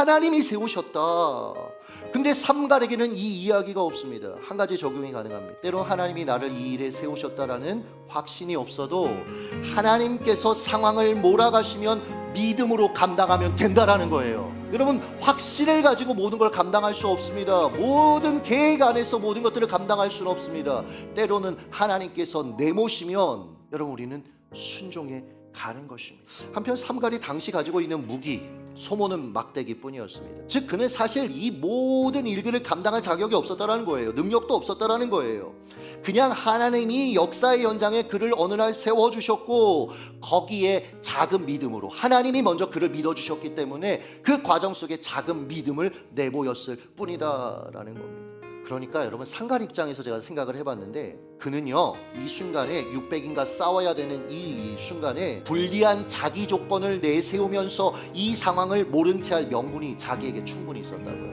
하나님이 세우셨다. 근데 삼갈에게는 이 이야기가 없습니다. 한 가지 적용이 가능합니다. 때로 하나님이 나를 이 일에 세우셨다라는 확신이 없어도 하나님께서 상황을 몰아가시면 믿음으로 감당하면 된다라는 거예요. 여러분 확신을 가지고 모든 걸 감당할 수 없습니다. 모든 계획 안에서 모든 것들을 감당할 수는 없습니다. 때로는 하나님께서 내모시면 여러분 우리는 순종해 가는 것입니다. 한편 삼갈이 당시 가지고 있는 무기 소모는 막대기뿐이었습니다. 즉 그는 사실 이 모든 일들을 감당할 자격이 없었다라는 거예요. 능력도 없었다라는 거예요. 그냥 하나님이 역사의 연장에 그를 어느 날 세워 주셨고 거기에 작은 믿음으로 하나님이 먼저 그를 믿어 주셨기 때문에 그 과정 속에 작은 믿음을 내보였을 뿐이다라는 겁니다. 그러니까 여러분 상갈 입장에서 제가 생각을 해봤는데 그는요 이 순간에 600인가 싸워야 되는 이 순간에 불리한 자기 조건을 내세우면서 이 상황을 모른 채 할 명분이 자기에게 충분히 있었다고요.